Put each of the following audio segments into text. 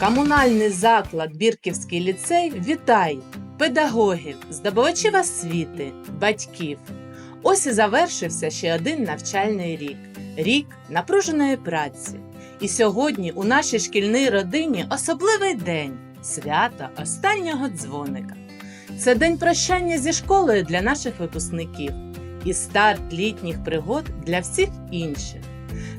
Комунальний заклад Бірківський ліцей вітає педагогів, здобувачів освіти, батьків. Ось і завершився ще один навчальний рік рік напруженої праці. І сьогодні у нашій шкільній родині особливий день свято останнього дзвоника. Це день прощання зі школою для наших випускників і старт літніх пригод для всіх інших.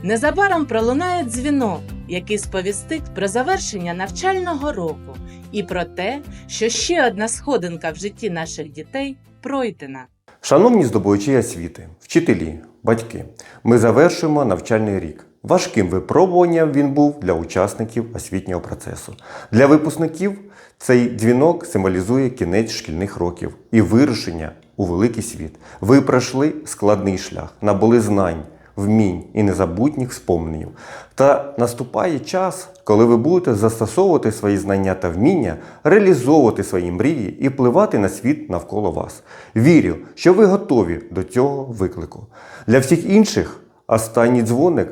Незабаром пролунає дзвінок, який сповістить про завершення навчального року і про те, що ще одна сходинка в житті наших дітей пройдена. Шановні здобувачі освіти, вчителі, батьки, ми завершуємо навчальний рік. Важким випробуванням він був для учасників освітнього процесу. Для випускників цей дзвінок символізує кінець шкільних років і вирушення у великий світ. Ви пройшли складний шлях, набули знань, вмінь і незабутніх спомнів. Та наступає час, коли ви будете застосовувати свої знання та вміння, реалізовувати свої мрії і впливати на світ навколо вас. Вірю, що ви готові до цього виклику. Для всіх інших останній дзвоник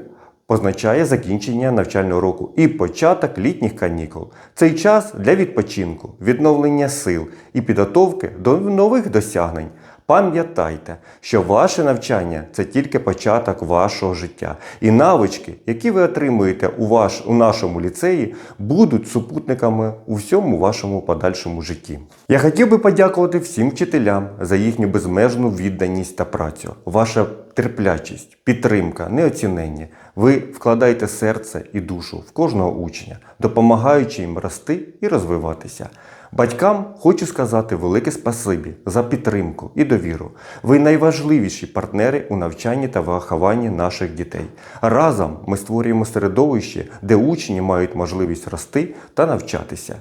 позначає закінчення навчального року і початок літніх канікул. Цей час для відпочинку, відновлення сил і підготовки до нових досягнень. Пам'ятайте, що ваше навчання це тільки початок вашого життя, і навички, які ви отримуєте у, ваш, у нашому ліцеї, будуть супутниками у всьому вашому подальшому житті. Я хотів би подякувати всім вчителям за їхню безмежну відданість та працю. Ваша терплячість, підтримка, неоцінення. Ви вкладаєте серце і душу в кожного учня, допомагаючи їм рости і розвиватися. Батькам хочу сказати велике спасибі за підтримку і довіру. Ви найважливіші партнери у навчанні та вихованні наших дітей. Разом ми створюємо середовище, де учні мають можливість рости та навчатися.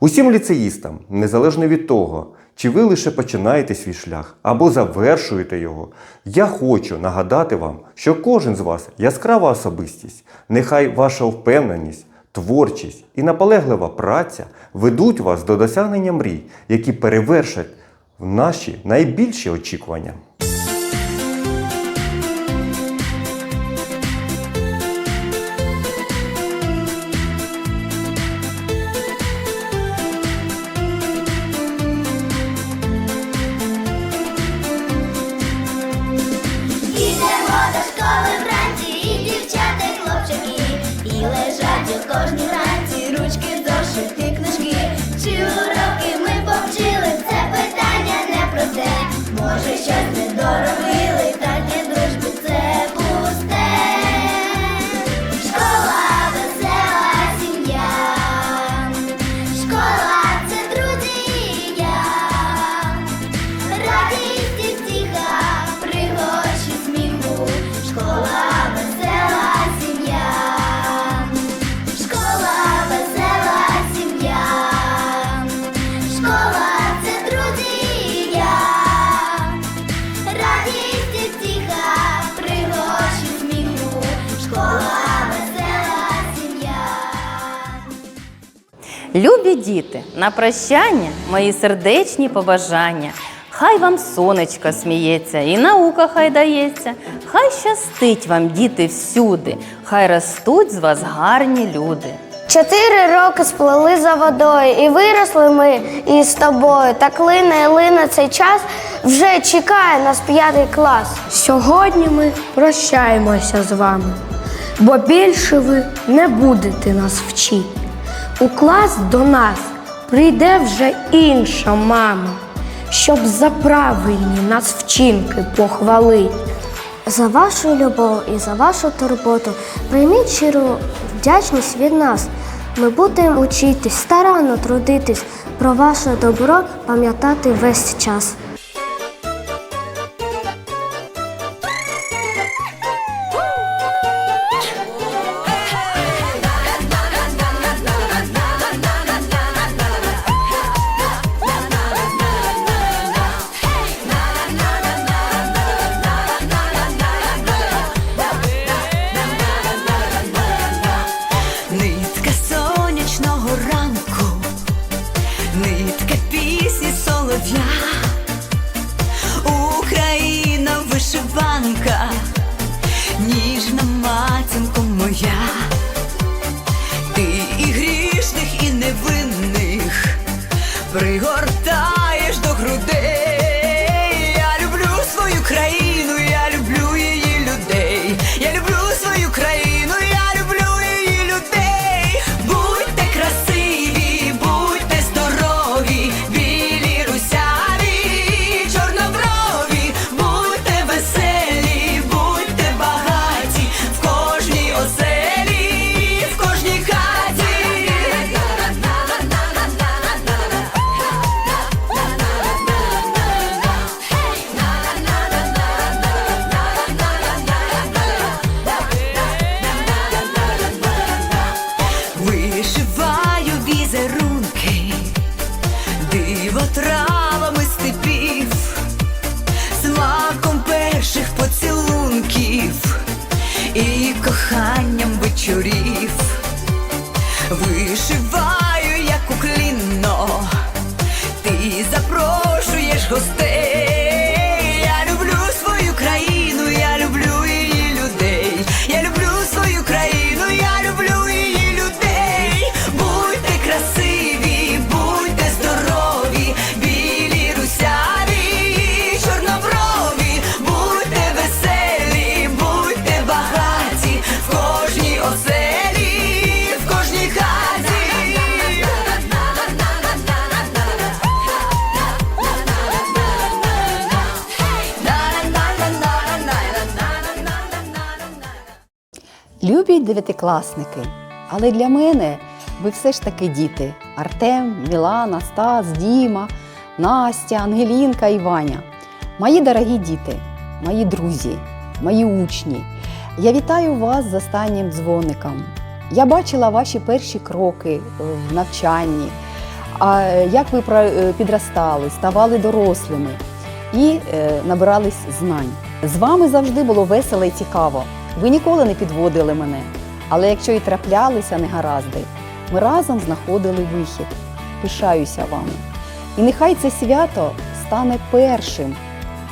Усім ліцеїстам, незалежно від того, чи ви лише починаєте свій шлях або завершуєте його, я хочу нагадати вам, що кожен з вас яскрава особистість. Нехай ваша впевненість, творчість і наполеглива праця ведуть вас до досягнення мрій, які перевершать наші найбільші очікування. Любі діти, на прощання мої сердечні побажання. Хай вам сонечко сміється, і наука хай дається. Хай щастить вам, діти, всюди, хай ростуть з вас гарні люди. Чотири роки сплили за водою, і виросли ми із тобою. Так лине і лине цей час вже чекає нас п'ятий клас. Сьогодні ми прощаємося з вами, бо більше ви не будете нас вчити. У клас до нас прийде вже інша мама, щоб за правильні нас вчинки похвалить. За вашу любов і за вашу турботу прийміть щиру вдячність від нас. Ми будемо учитись, старанно трудитись, про ваше добро пам'ятати весь час. van Любі дев'ятикласники, але для мене ви все ж таки діти: Артем, Мілана, Стас, Діма, Настя, Ангелінка і Ваня. Мої дорогі діти, мої друзі, мої учні. Я вітаю вас з останнім дзвоником. Я бачила ваші перші кроки е, в навчанні, а як ви е, підростали, ставали дорослими і е, набирались знань. З вами завжди було весело і цікаво. Ви ніколи не підводили мене. Але якщо і траплялися негаразди, ми разом знаходили вихід. Пишаюся вами. І нехай це свято стане першим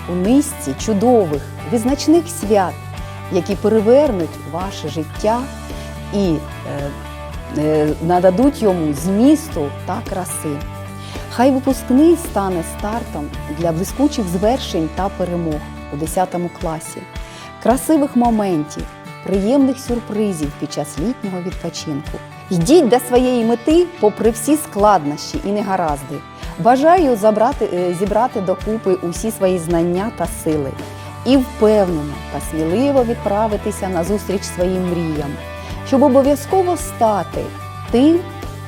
у низці чудових, визначних свят, які перевернуть ваше життя і е, е, нададуть йому змісту та краси. Хай випускний стане стартом для блискучих звершень та перемог у 10 класі, красивих моментів, приємних сюрпризів під час літнього відпочинку. Йдіть до своєї мети попри всі складнощі і негаразди. Бажаю забрати, е, зібрати докупи усі свої знання та сили і впевнено та сміливо відправитися на зустріч своїм мріям, щоб обов'язково стати тим,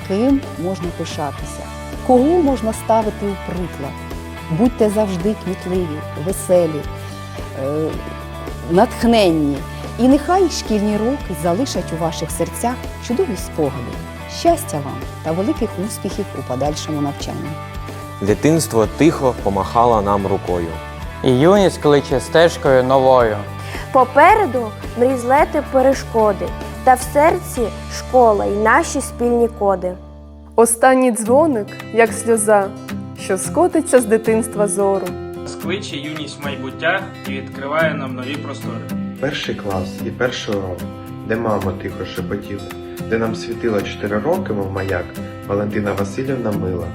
ким можна пишатися, кого можна ставити у приклад. Будьте завжди квітливі, веселі, е, натхненні. І нехай шкільні роки залишать у ваших серцях чудові спогади. Щастя вам та великих успіхів у подальшому навчанні. Дитинство тихо помахало нам рукою. І юність кличе стежкою новою. Попереду мрізлети перешкоди, та в серці школа й наші спільні коди. Останній дзвоник, як сльоза, що скотиться з дитинства зору. Скличе юність майбуття і відкриває нам нові простори. Перший клас і перший урок, де мама тихо шепотіла, де нам світило чотири роки, мов маяк, Валентина Васильівна мила.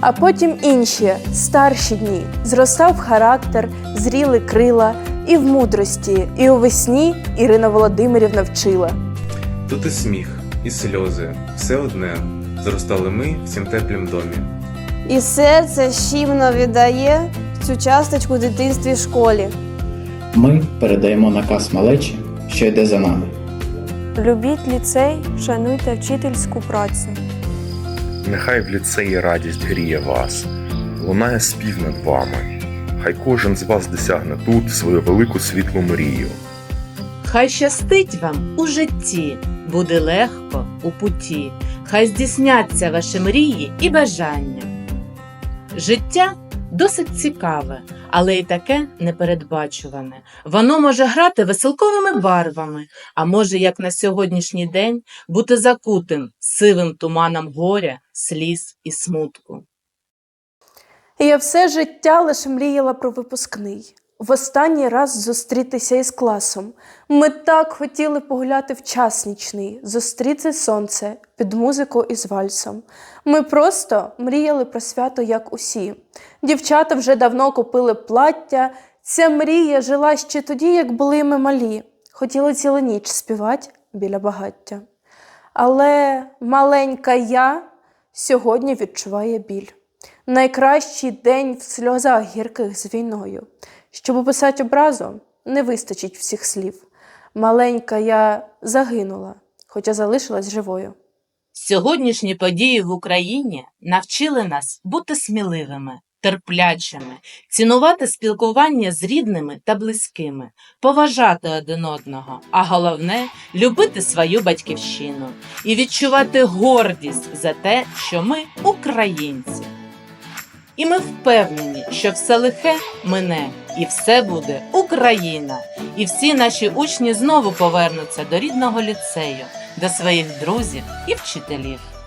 А потім інші старші дні зростав характер, зріли крила, і в мудрості, і у весні Ірина Володимирівна вчила. Тут і сміх, і сльози, все одне. Зростали ми в цім теплім домі. І серце щімно віддає цю часточку в дитинстві школі. Ми передаємо наказ малечі, що йде за нами. Любіть ліцей, шануйте вчительську працю. Нехай в ліцеї радість гріє вас, лунає спів над вами. Хай кожен з вас досягне тут свою велику світлу мрію. Хай щастить вам у житті, буде легко у путі, хай здійсняться ваші мрії і бажання. Життя досить цікаве, але й таке непередбачуване. Воно може грати веселковими барвами, а може, як на сьогоднішній день, бути закутим сивим туманом горя, сліз і смутку. Я все життя лише мріяла про випускний. В останній раз зустрітися із класом. Ми так хотіли погуляти в час нічний, зустріти сонце під музику із вальсом. Ми просто мріяли про свято, як усі. Дівчата вже давно купили плаття. Ця мрія жила ще тоді, як були ми малі. Хотіли цілу ніч співати біля багаття. Але маленька я сьогодні відчуває біль. Найкращий день в сльозах гірких з війною. Щоб описати образу, не вистачить всіх слів. Маленька я загинула, хоча залишилась живою. Сьогоднішні події в Україні навчили нас бути сміливими, терплячими, цінувати спілкування з рідними та близькими, поважати один одного, а головне любити свою батьківщину і відчувати гордість за те, що ми українці. І ми впевнені, що все лихе мине, і все буде Україна. І всі наші учні знову повернуться до рідного ліцею, до своїх друзів і вчителів.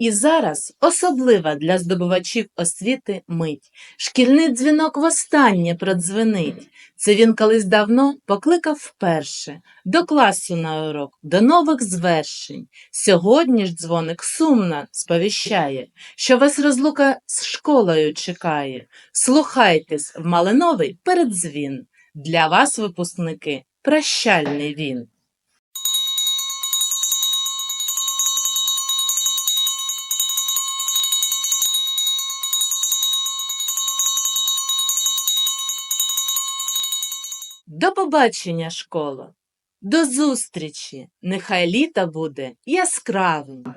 І зараз особлива для здобувачів освіти мить. Шкільний дзвінок востаннє продзвенить. Це він колись давно покликав вперше до класу на урок, до нових звершень. Сьогодні ж дзвоник сумно сповіщає, що вас розлука з школою чекає. Слухайтесь в малиновий передзвін. Для вас, випускники, прощальний він. До побачення, школо! До зустрічі! Нехай літо буде яскравим!